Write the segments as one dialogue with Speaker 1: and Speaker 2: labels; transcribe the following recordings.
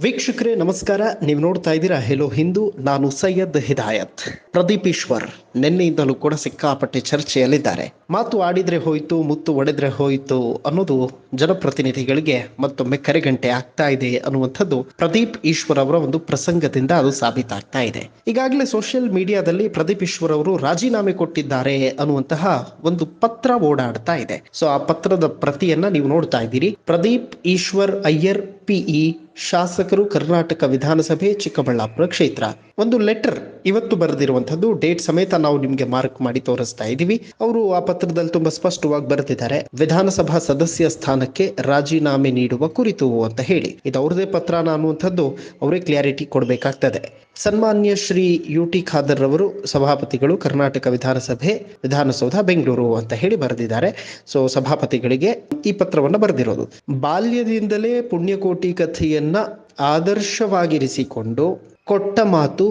Speaker 1: ವೀಕ್ಷಕರೇ, ನಮಸ್ಕಾರ. ನೀವು ನೋಡ್ತಾ ಇದ್ದೀರಾ ಹೆಲೋ ಹಿಂದೂ ನಾನು ಸೈಯದ್ ಹಿದಾಯತ್. ಪ್ರದೀಪ್ ಈಶ್ವರ್, ನಿನ್ನೆಯಿಂದಲೂ ಕೂಡ ಸಿಕ್ಕಾಪಟ್ಟೆ ಚರ್ಚೆಯಲ್ಲಿದ್ದಾರೆ. ಮಾತು ಆಡಿದ್ರೆ ಹೋಯ್ತು, ಮುತ್ತು ಒಡೆದ್ರೆ ಹೋಯ್ತು ಅನ್ನೋದು ಜನಪ್ರತಿನಿಧಿಗಳಿಗೆ ಮತ್ತೊಮ್ಮೆ ಕರೆಗಂಟೆ ಆಗ್ತಾ ಇದೆ ಅನ್ನುವಂಥದ್ದು ಪ್ರದೀಪ್ ಈಶ್ವರ್ ಅವರ ಒಂದು ಪ್ರಸಂಗದಿಂದ ಅದು ಸಾಬೀತಾಗ್ತಾ ಇದೆ. ಈಗಾಗಲೇ ಸೋಷಿಯಲ್ ಮೀಡಿಯಾದಲ್ಲಿ ಪ್ರದೀಪ್ ಈಶ್ವರ್ ಅವರು ರಾಜೀನಾಮೆ ಕೊಟ್ಟಿದ್ದಾರೆ ಅನ್ನುವಂತಹ ಒಂದು ಪತ್ರ ಓಡಾಡ್ತಾ ಇದೆ. ಸೊ ಆ ಪತ್ರದ ಪ್ರತಿಯನ್ನ ನೀವು ನೋಡ್ತಾ ಇದ್ದೀರಿ. ಪ್ರದೀಪ್ ಈಶ್ವರ್ ಅಯ್ಯರ್ ಪಿಇ ಶಾಸಕರು ಕರ್ನಾಟಕ ವಿಧಾನಸಭೆ, ಚಿಕ್ಕಬಳ್ಳಾಪುರ ಕ್ಷೇತ್ರ. ಒಂದು ಲೆಟರ್ ಇವತ್ತು ಬರೆದಿರುವಂತದ್ದು ಡೇಟ್ ಸಮೇತ ನಾವು ನಿಮಗೆ ಮಾರ್ಕ್ ಮಾಡಿ ತೋರಿಸ್ತಾ ಇದ್ದೀವಿ. ಅವರು ಆ ಪತ್ರದಲ್ಲಿ ತುಂಬಾ ಸ್ಪಷ್ಟವಾಗಿ ಬರೆದಿದ್ದಾರೆ. ವಿಧಾನಸಭಾ ಸದಸ್ಯ ಸ್ಥಾನಕ್ಕೆ ರಾಜೀನಾಮೆ ನೀಡುವ ಕುರಿತು ಅಂತ ಹೇಳಿ. ಇದು ಅವ್ರದೇ ಪತ್ರ ಅನ್ನುವಂಥದ್ದು ಅವರೇ ಕ್ಲಾರಿಟಿ ಕೊಡಬೇಕಾಗ್ತದೆ. ಸನ್ಮಾನ್ಯ ಶ್ರೀ ಯು ಟಿ ಖಾದರ್ ರವರು ಸಭಾಪತಿಗಳು ಕರ್ನಾಟಕ ವಿಧಾನಸಭೆ, ವಿಧಾನಸೌಧ, ಬೆಂಗಳೂರು ಅಂತ ಹೇಳಿ ಬರೆದಿದ್ದಾರೆ. ಸೊ ಸಭಾಪತಿಗಳಿಗೆ ಈ ಪತ್ರವನ್ನು ಬರೆದಿರೋದು. ಬಾಲ್ಯದಿಂದಲೇ ಪುಣ್ಯಕೋಟಿ ಕಥೆಯನ್ನ ಆದರ್ಶವಾಗಿರಿಸಿಕೊಂಡು ಕೊಟ್ಟ ಮಾತು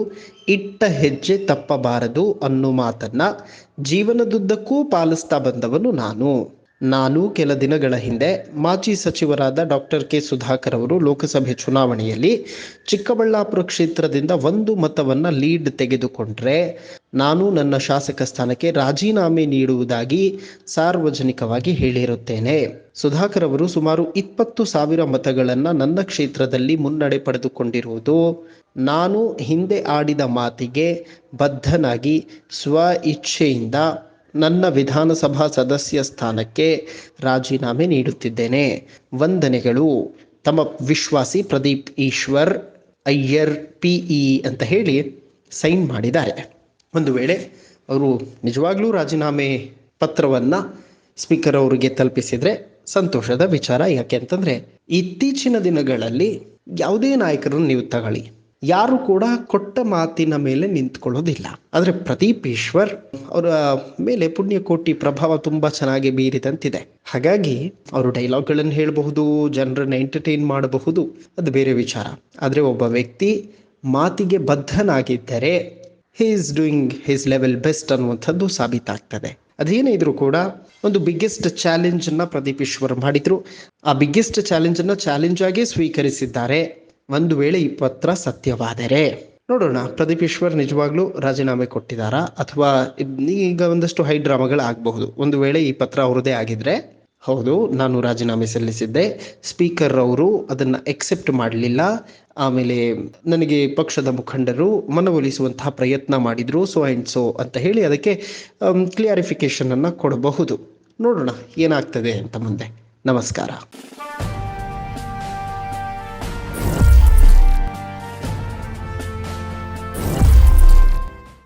Speaker 1: ಇಟ್ಟ ಹೆಜ್ಜೆ ತಪ್ಪಬಾರದು ಅನ್ನೋ ಮಾತನ್ನ ಜೀವನದುದ್ದಕ್ಕೂ ಪಾಲಿಸ್ತಾ ಬಂದವನು ನಾನು. ನಾನು ಕೆಲ ದಿನಗಳ ಹಿಂದೆ ಮಾಜಿ ಸಚಿವರಾದ ಡಾಕ್ಟರ್ ಕೆ ಸುಧಾಕರ್ ಅವರು ಲೋಕಸಭೆ ಚುನಾವಣೆಯಲ್ಲಿ ಚಿಕ್ಕಬಳ್ಳಾಪುರ ಕ್ಷೇತ್ರದಿಂದ ಒಂದು ಮತವನ್ನ ಲೀಡ್ ತೆಗೆದುಕೊಂಡ್ರೆ ನಾನು ನನ್ನ ಶಾಸಕ ಸ್ಥಾನಕ್ಕೆ ರಾಜೀನಾಮೆ ನೀಡುವುದಾಗಿ ಸಾರ್ವಜನಿಕವಾಗಿ ಹೇಳಿರುತ್ತೇನೆ. ಸುಧಾಕರ್ ಅವರು ಸುಮಾರು ಇಪ್ಪತ್ತು ಸಾವಿರ ಮತಗಳನ್ನು ನನ್ನ ಕ್ಷೇತ್ರದಲ್ಲಿ ಮುನ್ನಡೆ ಪಡೆದುಕೊಂಡಿರುವುದು ನಾನು ಹಿಂದೆ ಆಡಿದ ಮಾತಿಗೆ ಬದ್ಧನಾಗಿ ಸ್ವ ಇಚ್ಛೆಯಿಂದ ನನ್ನ ವಿಧಾನಸಭಾ ಸದಸ್ಯ ಸ್ಥಾನಕ್ಕೆ ರಾಜೀನಾಮೆ ನೀಡುತ್ತಿದ್ದೇನೆ. ವಂದನೆಗಳು. ತಮ್ಮ ವಿಶ್ವಾಸಿ ಪ್ರದೀಪ್ ಈಶ್ವರ್, ಅಯ್ಯರ್, ಪಿಇ ಅಂತ ಹೇಳಿ ಸೈನ್ ಮಾಡಿದ್ದಾರೆ. ಒಂದು ವೇಳೆ ಅವರು ನಿಜವಾಗ್ಲೂ ರಾಜೀನಾಮೆ ಪತ್ರವನ್ನ ಸ್ಪೀಕರ್ ಅವರಿಗೆ ತಲುಪಿಸಿದ್ರೆ ಸಂತೋಷದ ವಿಚಾರ ಯಾಕೆ ಅಂತಂದ್ರೆ ಇತ್ತೀಚಿನ ದಿನಗಳಲ್ಲಿ ಯಾವುದೇ ನಾಯಕರನ್ನು ನೀವು ತಗೊಳ್ಳಿ. ಯಾರು ಕೂಡ ಕೊಟ್ಟ ಮಾತಿನ ಮೇಲೆ ನಿಂತ್ಕೊಳ್ಳೋದಿಲ್ಲ. ಆದರೆ ಪ್ರದೀಪ್ ಈಶ್ವರ್ ಅವರ ಮೇಲೆ ಪುಣ್ಯಕೋಟಿ ಪ್ರಭಾವ ತುಂಬಾ ಚೆನ್ನಾಗಿ ಬೀರಿದಂತಿದೆ. ಹಾಗಾಗಿ ಅವರು ಡೈಲಾಗ್ಗಳನ್ನು ಹೇಳಬಹುದು, ಜನರನ್ನು ಎಂಟರ್ಟೈನ್ ಮಾಡಬಹುದು, ಅದು ಬೇರೆ ವಿಚಾರ. ಆದರೆ ಒಬ್ಬ ವ್ಯಕ್ತಿ ಮಾತಿಗೆ ಬದ್ಧನಾಗಿದ್ದರೆ he is doing his level best ಅನ್ನುವಂಥದ್ದು ಸಾಬೀತಾಗ್ತದೆ. ಅದೇನೇ ಇದ್ರೂ ಕೂಡ ಒಂದು ಬಿಗ್ಗೆಸ್ಟ್ ಚಾಲೆಂಜ್ ಅನ್ನ ಪ್ರದೀಪ್ ಈಶ್ವರ್ ಮಾಡಿದ್ರು. ಆ ಬಿಗ್ಗೆಸ್ಟ್ ಚಾಲೆಂಜ್ ಅನ್ನ ಚಾಲೆಂಜ್ ಆಗಿ ಸ್ವೀಕರಿಸಿದ್ದಾರೆ. ಒಂದು ವೇಳೆ ಈ ಪತ್ರ ಸತ್ಯವಾದರೆ. ನೋಡೋಣ, ಪ್ರದೀಪ್ ಈಶ್ವರ್ ನಿಜವಾಗ್ಲೂ ರಾಜೀನಾಮೆ ಕೊಟ್ಟಿದ್ದಾರಾ? ಅಥವಾ ಈಗ ಒಂದಷ್ಟು ಹೈ ಡ್ರಾಮಾಗಳು ಆಗಬಹುದು ಒಂದು ವೇಳೆ ಈ ಪತ್ರ ಅವರದೇ ಆಗಿದ್ರೆ? ಹೌದು, ನಾನು ರಾಜೀನಾಮೆ ಸಲ್ಲಿಸಿದ್ದೆ. ಸ್ಪೀಕರ್ ಅವರು ಅದನ್ನ ಎಕ್ಸೆಪ್ಟ್ ಮಾಡಲಿಲ್ಲ. ಆಮೇಲೆ ನನಗೆ ಪಕ್ಷದ ಮುಖಂಡರು ಮನವೊಲಿಸುವಂತಹ ಪ್ರಯತ್ನ ಮಾಡಿದ್ರು ಸೊ ಅಂಡ್ ಸೊ ಅಂತ ಹೇಳಿ ಅದಕ್ಕೆ ಕ್ಲಿಯರಿಫಿಕೇಶನ್ ಅನ್ನ ಕೊಡಬಹುದು. ನೋಡೋಣ, ಏನಾಗ್ತದೆ ಅಂತ ಮುಂದೆ. ನಮಸ್ಕಾರ.